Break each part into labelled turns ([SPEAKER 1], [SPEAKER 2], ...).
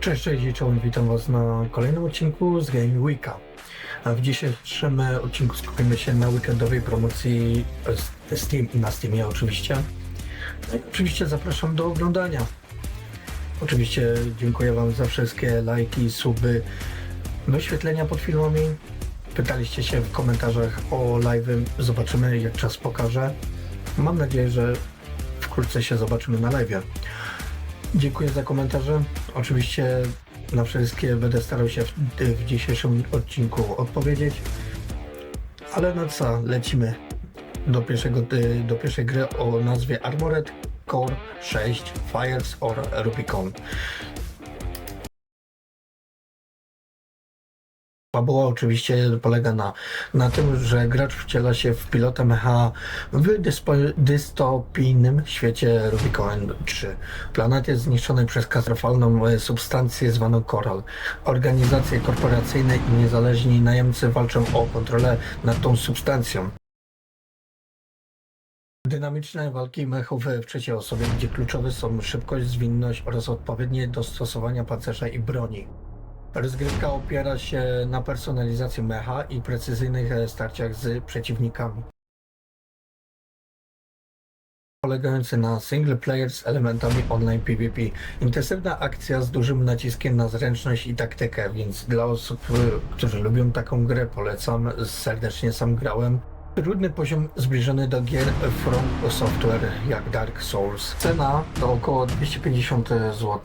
[SPEAKER 1] Cześć, cześć czołem, witam Was na kolejnym odcinku z Game Weeka. A W dzisiejszym odcinku skupimy się na weekendowej promocji e, Steam na Steamie oczywiście. No i oczywiście zapraszam do oglądania. Oczywiście dziękuję Wam za wszystkie lajki, suby, wyświetlenia pod filmami. Pytaliście się w komentarzach o live. Zobaczymy jak czas pokaże. Mam nadzieję, że wkrótce się zobaczymy na live. Dziękuję za komentarze. Oczywiście na wszystkie będę starał się w, w dzisiejszym odcinku odpowiedzieć. Ale no co, lecimy do, pierwszego, y, do pierwszej gry o nazwie Armored Core 6 Fires or Rubicon. Fabuła oczywiście polega na, na tym, że gracz wciela się w pilota mecha w dyspo, dystopijnym świecie Rubicon 3. Planet jest zniszczony przez katastrofalną e, substancję zwaną Coral. Organizacje korporacyjne i niezależni najemcy walczą o kontrolę nad tą substancją. Dynamiczne walki mechów w trzeciej osobie, gdzie kluczowe są szybkość, zwinność oraz odpowiednie dostosowania pancerza i broni. Rozgrywka opiera się na personalizacji mecha i precyzyjnych e, starciach z przeciwnikami. Polegający na single player z elementami online PvP. Intensywna akcja z dużym naciskiem na zręczność i taktykę, więc dla osób, e, którzy lubią taką grę polecam. Serdecznie sam grałem. Trudny poziom zbliżony do gier From Software jak Dark Souls. Cena to około 250 zł,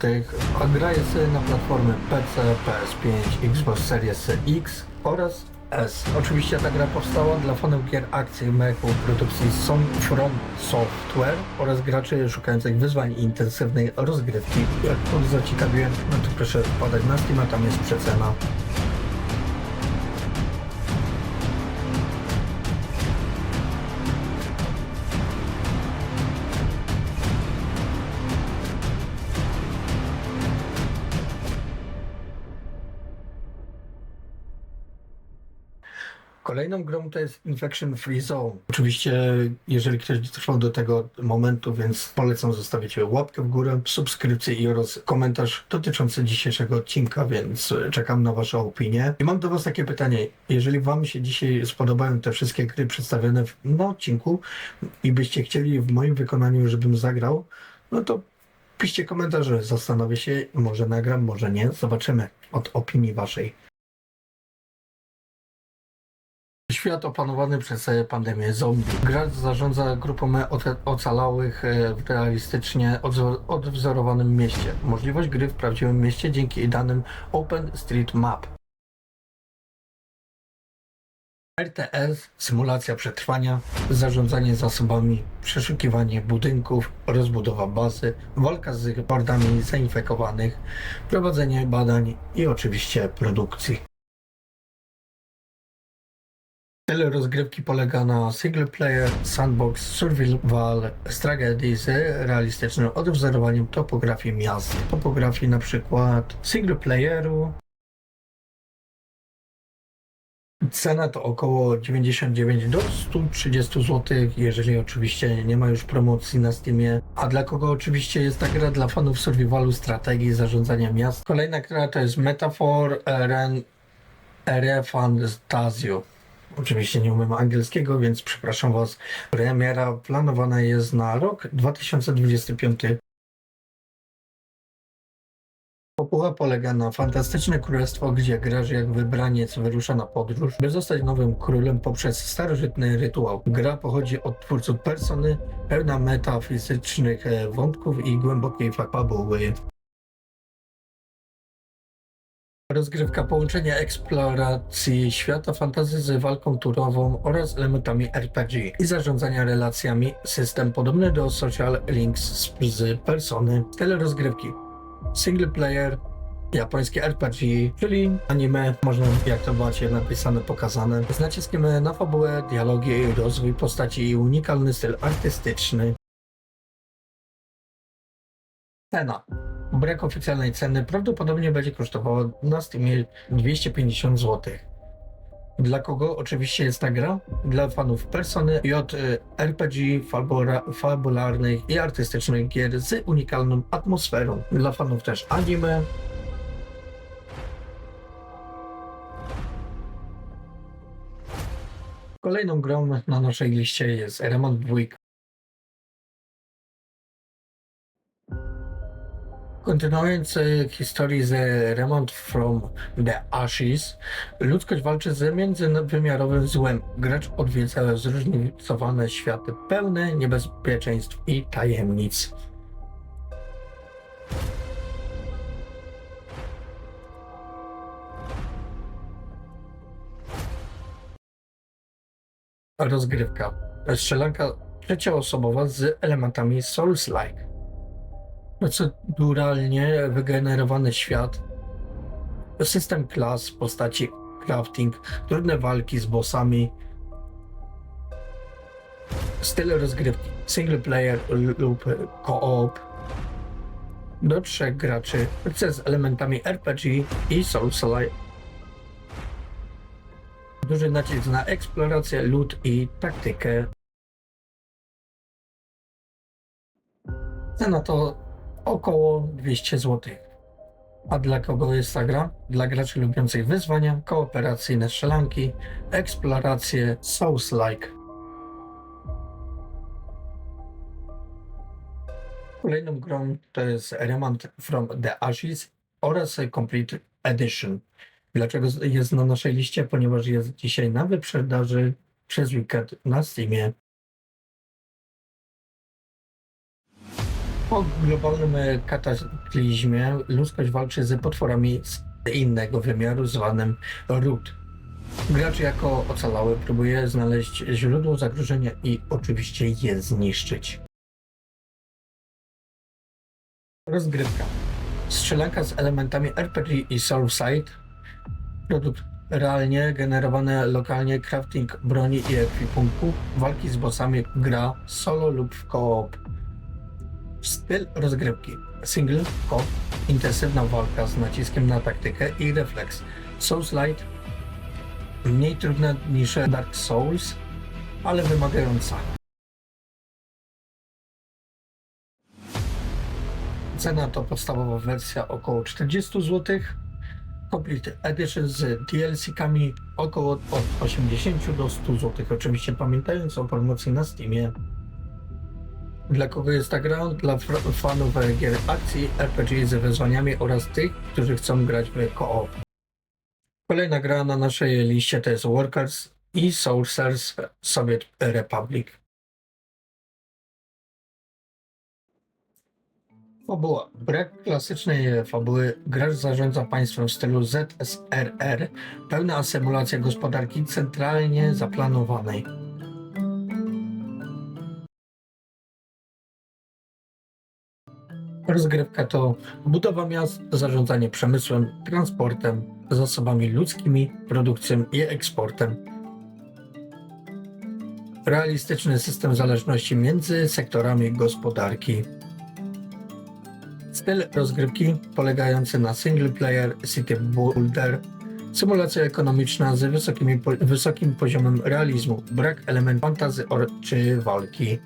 [SPEAKER 1] a gra jest na platformy PC, PS5, Xbox Series X oraz S. Oczywiście ta gra powstała dla fanów gier akcji mechu produkcji From Software oraz graczy szukających wyzwań i intensywnej rozgrywki. Jak to zaciekawiłem, no to proszę wpadać na Steam, a tam jest przecena. Kolejną grą to jest Infection Free Zone. Oczywiście, jeżeli ktoś dotrwał do tego momentu, więc polecam zostawić łapkę w górę, subskrypcję oraz komentarz dotyczący dzisiejszego odcinka, więc czekam na Wasze opinie. I mam do Was takie pytanie. Jeżeli Wam się dzisiaj spodobają te wszystkie gry przedstawione w, na odcinku i byście chcieli w moim wykonaniu, żebym zagrał, no to piszcie komentarze. Zastanowię się, może nagram, może nie. Zobaczymy od opinii Waszej. Świat opanowany przez e, pandemię zombie. Gracz zarządza grupą ocalałych e, w realistycznie odwzorowanym mieście. Możliwość gry w prawdziwym mieście dzięki danym Open Street Map. RTS, symulacja przetrwania, zarządzanie zasobami, przeszukiwanie budynków, rozbudowa bazy, walka z hordami zainfekowanych, prowadzenie badań i oczywiście produkcji. Styl rozgrywki polega na single player, sandbox, survival, strategy z realistycznym odwzorowaniem topografii miast. Topografii na przykład single playeru. Cena to około 99 do 130 zł, jeżeli oczywiście nie ma już promocji na Steamie. A dla kogo oczywiście jest ta gra? Dla fanów survivalu, strategii, zarządzania miast. Kolejna gra to jest Metaphor Eren Erefantasio. Oczywiście nie umiem angielskiego, więc przepraszam Was. Premiera planowana jest na rok 2025. Popuła polega na fantastyczne królestwo, gdzie graż jak wybraniec wyrusza na podróż, by zostać nowym królem poprzez starożytny rytuał. Gra pochodzi od twórców persony, pełna metafizycznych e, wątków i głębokiej fabuły. Rozgrywka połączenia eksploracji świata fantasy z walką turową oraz elementami RPG i zarządzania relacjami. System podobny do Social Links z, Persony. Styl rozgrywki. Single player, japońskie RPG, czyli anime, można jak to macie napisane, pokazane. Z naciskiem na fabułę, dialogi, rozwój postaci i unikalny styl artystyczny. Cena. Brak oficjalnej ceny prawdopodobnie będzie kosztował nas 250 zł. Dla kogo oczywiście jest ta gra? Dla fanów Persony i od y, RPG, fabula, fabularnych i artystycznych gier z unikalną atmosferą. Dla fanów też anime, Kolejną grą na naszej liście jest Remont 2. Kontynuując e, historię z Remont from the Ashes, ludzkość walczy z międzywymiarowym złem. Gracz odwiedza zróżnicowane światy pełne niebezpieczeństw i tajemnic. Rozgrywka. Strzelanka trzecioosobowa z elementami Souls-like. Proceduralnie wygenerowany świat, system klas, postaci, crafting, trudne walki z bossami, styl rozgrywki single player lub co-op do trzech graczy z elementami RPG i Souls-like. Duży nacisk na eksplorację, loot i taktykę. Cena to około 200 zł. A dla kogo jest ta gra? Dla graczy lubiących wyzwania, kooperacyjne strzelanki, eksploracje, Souls-like. Kolejną grą to jest Remnant from the Ashes oraz Complete Edition. Dlaczego jest na naszej liście? Ponieważ jest dzisiaj na wyprzedaży przez weekend na Steamie. Po globalnym e, kataklizmie ludzkość walczy z potworami z innego wymiaru zwanym Root. Gracz jako ocalały próbuje znaleźć źródło zagrożenia i oczywiście je zniszczyć. Rozgrywka. Strzelanka z elementami RPG i Soulside. Produkt realnie generowane lokalnie crafting broni i ekwipunku. Walki z bossami gra solo lub w co-op. Styl rozgrywki. Single, co intensywna walka z naciskiem na taktykę i refleks. Souls Light mniej trudna niż Dark Souls, ale wymagająca. Cena to podstawowa wersja około 40 zł. Complete Edition z DLC-kami około od 80 do 100 zł. Oczywiście pamiętając o promocji na Steamie. Dla kogo jest ta gra? Dla fanów gier akcji, RPG z wyzwaniami oraz tych, którzy chcą grać w co-op. Kolejna gra na naszej liście to jest Workers i Soldiers Soviet Republic. Fabuła. Brak klasycznej fabuły. Gracz zarządza państwem w stylu ZSRR. Pełna symulacja gospodarki centralnie zaplanowanej. Rozgrywka to budowa miast, zarządzanie przemysłem, transportem, zasobami ludzkimi, produkcją i eksportem. Realistyczny system zależności między sektorami gospodarki. Styl rozgrywki polegający na single player city builder, symulacja ekonomiczna z wysokim poziomem realizmu, brak elementów fantazy czy walki.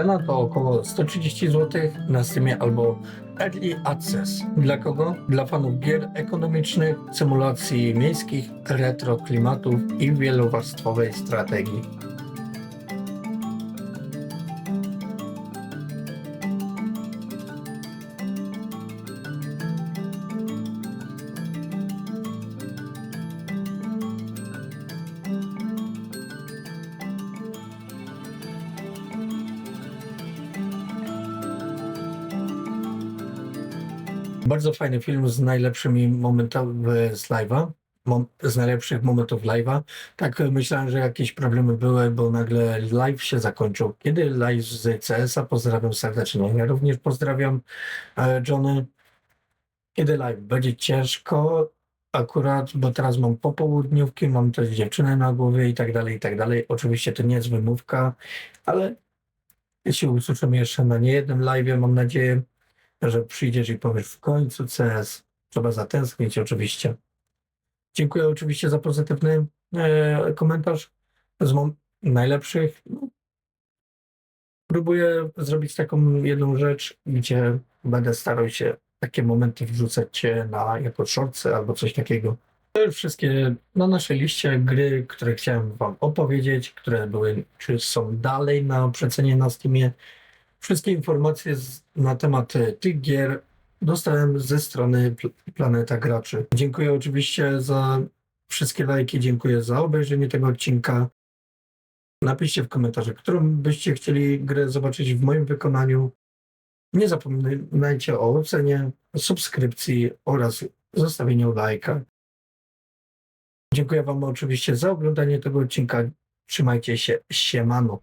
[SPEAKER 1] Cena to około 130 zł na Steamie albo Early Access. Dla kogo? Dla fanów gier ekonomicznych, symulacji miejskich, retro klimatów i wielowarstwowej strategii. Bardzo fajny film z najlepszymi momentami z live'a. Z najlepszych momentów live'a. Tak e, myślałem, że jakieś problemy były, bo nagle live się zakończył. Kiedy live z CS-a? Pozdrawiam serdecznie. Ja również pozdrawiam e, Johnny. Kiedy live? Będzie ciężko akurat, bo teraz mam popołudniówki, mam też dziewczynę na głowie i tak dalej, i tak dalej. Oczywiście to nie jest wymówka, ale jeśli usłyszymy jeszcze na niejednym live, mam nadzieję, że przyjdziesz i powiesz w końcu CS. Trzeba zatęsknić oczywiście. Dziękuję oczywiście za pozytywny e, komentarz z najlepszych. Próbuję zrobić taką jedną rzecz, gdzie będę starał się takie momenty wrzucać na jako shortsy albo coś takiego. To już wszystkie na naszej liście gry, które chciałem Wam opowiedzieć, które były, czy są dalej na przecenie na Steamie. Wszystkie informacje z, na temat e, tych gier dostałem ze strony Pl- Planeta Graczy. Dziękuję oczywiście za wszystkie lajki, dziękuję za obejrzenie tego odcinka. Napiszcie w komentarzach, którą byście chcieli grę zobaczyć w moim wykonaniu. Nie zapominajcie o ocenie, subskrypcji oraz zostawieniu lajka. Dziękuję Wam oczywiście za oglądanie tego odcinka. Trzymajcie się, siemano.